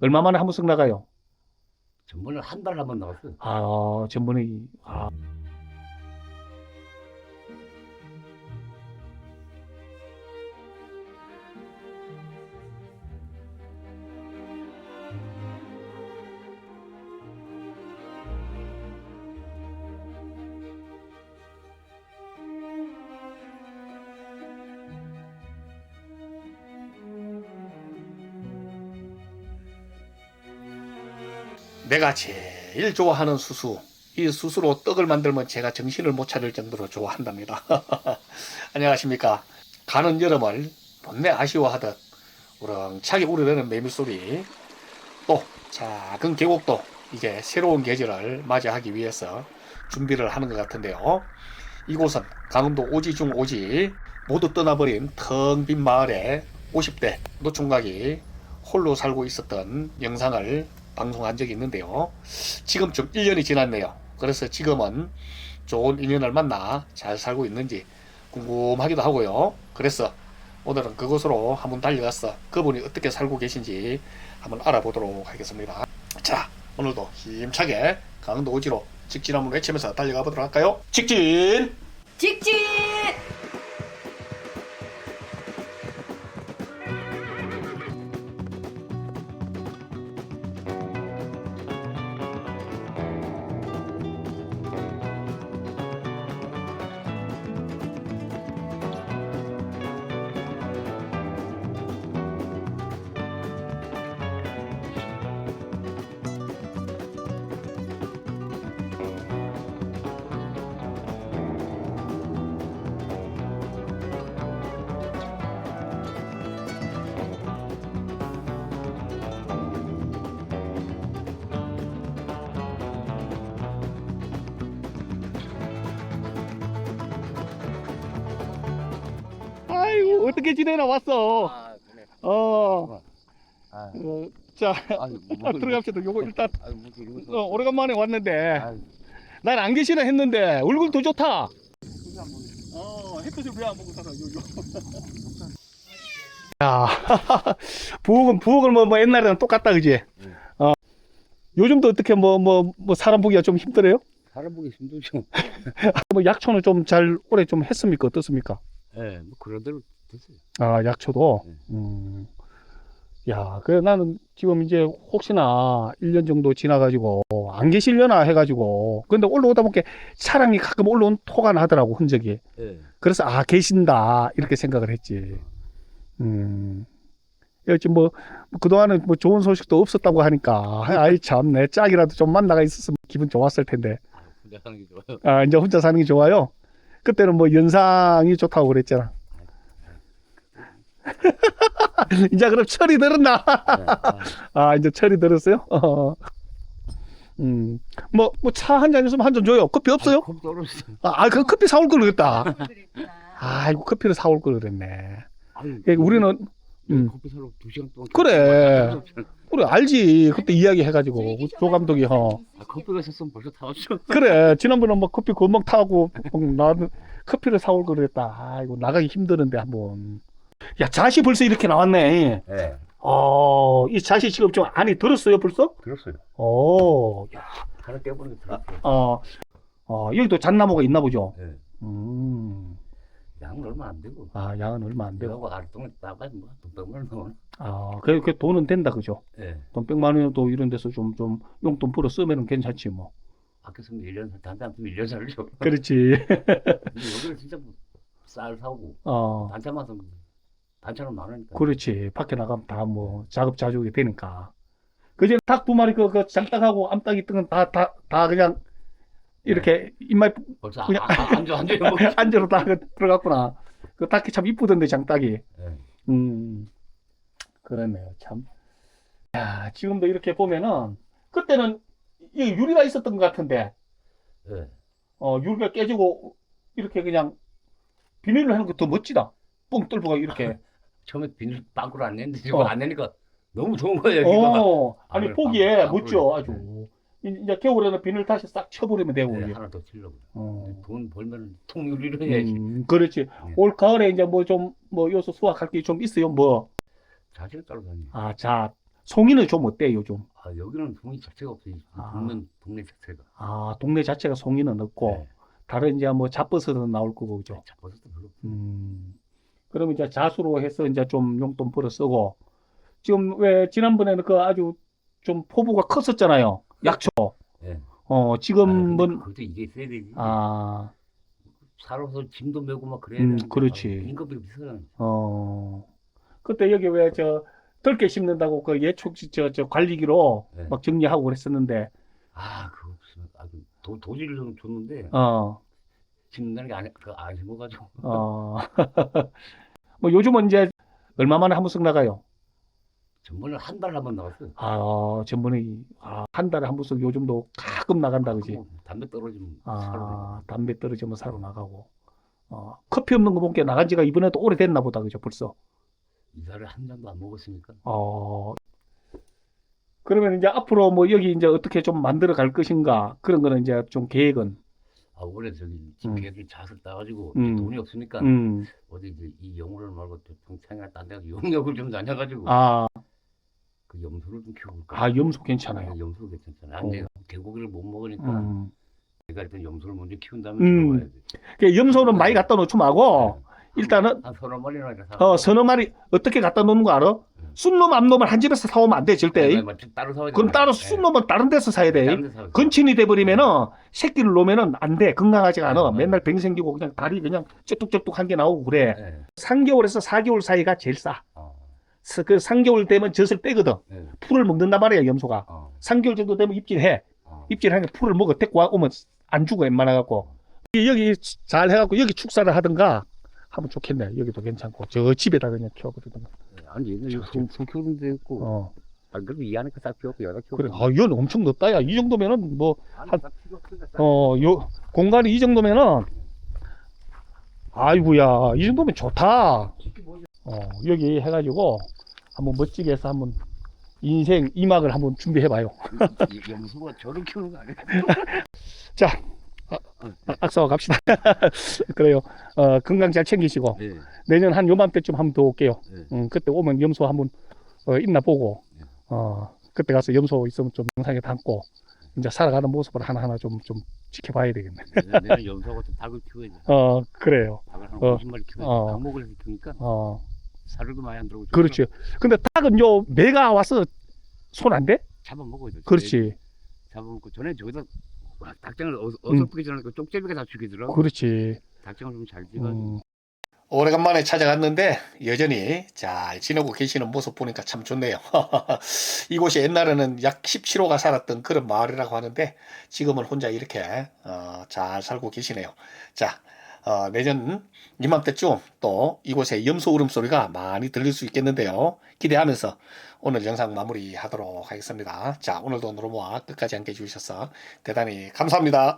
얼마 만에 한 번씩 나가요? 전번에 한달 한번 나왔어요. 아, 전번에 아, 내가 제일 좋아하는 수수. 이 수수로 떡을 만들면 제가 정신을 못 차릴 정도로 좋아한답니다. 안녕하십니까. 가는 여름을 본내 아쉬워하듯 우렁차게 우러대는 매미소리 또 작은 계곡도 이제 새로운 계절을 맞이하기 위해서 준비를 하는 것 같은데요. 이곳은 강원도 오지 중 오지 모두 떠나버린 텅 빈 마을에 50대 노총각이 홀로 살고 있었던 영상을 방송한 적이 있는데요. 지금쯤 1년이 지났네요. 그래서 지금은 좋은 인연을 만나 잘 살고 있는지 궁금하기도 하고요. 그래서 오늘은 그곳으로 한번 달려가서 그분이 어떻게 살고 계신지 한번 알아보도록 하겠습니다. 자, 오늘도 힘차게 강원도 오지로 직진 한번 외치면서 달려가 보도록 할까요? 직진! 직진! 어떻게 지내나 왔어. 아, 그래. 어, 아, 어, 자, 아유, 아, 들어갑시다. 요거 일단 아유, 뭐 이거 또- 어, 오래간만에 왔는데 아유, 난안 계시나 했는데 얼굴 더 좋다. 어, 햇볕을 왜 안 보고 살아? 요, 요. 야, 부엌은 부엌은 뭐, 뭐 옛날에는 똑같다 그지? 응. 어. 요즘도 어떻게 뭐 뭐 뭐 사람 보기가 좀 힘들어요? 사람 보기 힘들죠. 뭐 약초는 좀 잘 오래 좀 했습니까? 어떻습니까? 예, 뭐 그런 대로 됐어요. 아, 약초도. 네. 음. 야, 그래 나는 지금 이제 혹시나 1년 정도 지나가지고 안 계시려나 해가지고 근데 올라오다 보니까 차량이 가끔 올라온 토가 나더라고 흔적이. 예. 그래서 아 계신다 이렇게 생각을 했지. 음. 여지 뭐 그동안은 뭐 좋은 소식도 없었다고 하니까 아이 참 내 짝이라도 좀 만나가 있었으면 기분 좋았을 텐데. 아, 혼자 사는 게 좋아요. 아 이제 혼자 사는 게 좋아요. 그때는 뭐 연상이 좋다고 그랬잖아. 이제 그럼 철이 들었나? 예, 아, 아 이제 철이 들었어요? 어. 음. 뭐 뭐 차 한 잔 있으면 한 잔 줘요. 커피 없어요? 컵. 아, 그 커피 사올 걸 그랬다. 그랬구나. 아이고 커피를 사올 걸 그랬네. 아유, 예, 우리는 음. 커피 사러 두 시간 동안. 그래. 그래 알지 그때 이야기 해가지고 조 감독이 어 아, 커피가 있었으면 벌써 다 왔죠. 그래 지난번에 뭐 커피 금방 타고 나는 커피를 사올 걸 그랬다 아이고 나가기 힘드는데 한번 야 잣이 벌써 이렇게 나왔네 예, 어이 잣이 지금 좀 안이 들었어요 벌써 들었어요. 오 야, 하나 떼보는 게 들었어요. 어, 어 여기도 잣나무가 있나 보죠 예. 음. 양은 얼마 안 되고. 아 양은 얼마 안 되고 내가 뭐 아랫동안 나가지 뭐, 돈백만 원. 아그 그 돈은 된다 그죠 예. 돈 100만 원도 이런 데서 좀 좀 용돈 풀어 쓰면은 괜찮지 뭐 아껴 쓰면 1년, 단체 안 쓰면 1년 살죠. 그렇지 근데 여기는 진짜 뭐, 쌀 사고, 어 단체만 사면 단체는 많으니까. 그렇지. 밖에 나가면 다 뭐 자급자족이 되니까. 그제 닭 두 마리 그, 그 장닭하고 암탉 있던 건 다, 다, 다 그냥 이렇게 입맛 벌써 그냥- 아, 아, 앉아, 앉아. 뭐. 안으로 다그 들어갔구나. 그 닭이 참 이쁘던데, 장닭이. 예. 음, 그렇네요, 참. 야, 지금도 이렇게 보면은, 그때는 이 유리가 있었던 것 같은데, 예. 어, 유리가 깨지고, 이렇게 그냥 비닐로 하는 거더 멋지다. 뻥 뚫고 이렇게. 처음에 비닐 빵꾸를 안 냈는데 지금 어. 안 내니까 너무 좋은 거예요. 여기가. 어, 아니, 아, 멋져, 그래. 아주. 이제 겨울에는 비늘 다시 싹 쳐버리면 되고. 네. 하나 더 치려고. 어. 돈 벌면 통유리로 해야지. 음, 그렇지. 올 가을에 이제 뭐 좀, 뭐, 요소 수확할 게 좀 있어요, 뭐. 자체가 따라다니. 아, 자, 송이는 좀 어때, 요즘? 아 여기는 동이 자체가 없어요. 아. 동네 동네 자체가. 아, 동네 자체가 송이는 없고, 네. 다른 이제 뭐 잡버섯은 나올 거고, 그죠? 잡아서도 별로. 없어요. 음. 그러면 이제 자수로 해서 이제 좀 용돈 벌어 쓰고, 지금 왜 지난번에는 그 아주 좀 포부가 컸었잖아요. 약초. 네. 어, 아, 지금은, 근데 그것도 이게 있어야 되지. 아, 살아서 짐도 메고 막 그래야 음, 되는데, 그렇지. 아, 인건비 비싸잖아. 어, 그때 여기 왜 저, 덜게 심는다고 그 예촉, 저, 저 관리기로 네. 막 정리하고 그랬었는데, 아 그거 무슨 아, 그 도, 도지를 좀 줬는데 어, 심는다는 게안 그안 심어가지고 어. 뭐 요즘은 이제 얼마 만에 한 번씩 나가요? 전번에 한 달에 한 번 나왔어요. 아, 전번에 아, 한 달에 한 번씩 요즘도 가끔 나간다, 그지? 뭐 담배 떨어지면 사러 아, 담배 떨어지면 사러 나가고. 어, 커피 없는 거 보니까 나간 지가 이번에도 오래됐나 보다, 그죠? 벌써. 이달에 한 잔도 안 먹었으니까 어, 그러면 이제 앞으로 뭐 여기 이제 어떻게 좀 만들어 갈 것인가? 그런 거는 이제 좀 계획은. 아 올해 저기 음. 걔들 자석 따가지고 음. 돈이 없으니까 음, 어디 이제 이 영월을 말고 또 평창이나 딴 데가 용역을 좀 다녀가지고 아, 그 염소를 좀 키워볼까. 아, 염소 괜찮아요. 염소 괜찮잖아. 어. 근데 개고기를 못 먹으니까 음. 내가 일단 염소를 먼저 키운 다음에 음. 들어가야지. 그 염소는 많이 갖다 놓지 말고, 일단은 한 서너 마리나 사. 어, 서너 마리 어떻게 갖다 놓는 거 알아? 순놈, 암놈을 한 집에서 사오면 안 돼, 절대. 네, 맞지. 따로 사야 돼. 그럼 따로 순놈은 다른 데서 사야 돼. 다른 데. 건친이 돼버리면은 새끼를 놓으면은 안 돼. 건강하지가 않아. 네, 맨날 병 생기고 그냥 다리 그냥 쩍뚝쩍뚝 한 게 나오고 그래. 네. 3개월에서 4개월 사이가 제일 싸. 어. 서- 그 3개월 되면 젖을 빼거든. 네. 풀을 먹는단 말이야, 염소가. 어. 3개월 정도 되면 입질해. 어. 입질하면 풀을 먹어. 데리고 와- 오면 안 죽어, 웬만해갖고. 여기 잘 해갖고 여기 축사를 하든가 하면 좋겠네. 여기도 괜찮고. 저 집에다 그냥 키워버리든가. 네. 아니 옛날에 소, 소 키우는 데 있고 어. 아 그래도 이 안에 싹 키웠고 여기다 키웠고 그래. 아, 이건 엄청 넓다, 야. 이 정도면은 뭐, 한- 어, 요, 공간이 이 정도면은, 아이고야, 이 정도면 좋다. 어, 여기 해가지고, 한번 멋지게 해서 한번, 인생 이막을 한번 준비해봐요. 염소가 저를 키우는 거 아니야? 아, 악사와 갑시다. 그래요. 어, 건강 잘 챙기시고, 네. 내년 한 요맘때쯤 한번 더 올게요. 네. 음, 그때 오면 염소 한번, 어, 있나 보고, 네. 어, 그때 가서 염소 있으면 좀 영상에 담고, 이제 살아가는 모습을 하나하나 좀, 좀 지켜봐야 되겠네. 내가, 내가 염소하고 좀 닭을 키워야지. 어, 그래요. 닭을 한 어. 50마리 키워야지. 어. 닭목을 해서 키우니까 어. 살도 많이 안 들어오고. 그렇지. 근데 닭은 요 매가 와서 손 안 돼? 잡아먹어야 돼. 그렇지. 잡아먹고 전에 저기다 와, 닭장을 어, 어설프게 그 쪽제비가 다 죽이더라고. 그렇지. 닭장을 좀잘 지어가지고. 음, 오래간만에 찾아갔는데 여전히 잘 지내고 계시는 모습 보니까 참 좋네요. 이곳이 옛날에는 약 17호가 살았던 그런 마을이라고 하는데 지금은 혼자 이렇게 어, 잘 살고 계시네요. 자, 어, 내년 이맘때쯤 또 이곳에 염소 울음소리가 많이 들릴 수 있겠는데요. 기대하면서 오늘 영상 마무리하도록 하겠습니다. 자, 오늘도 노르모아 끝까지 함께 해 주셔서 대단히 감사합니다.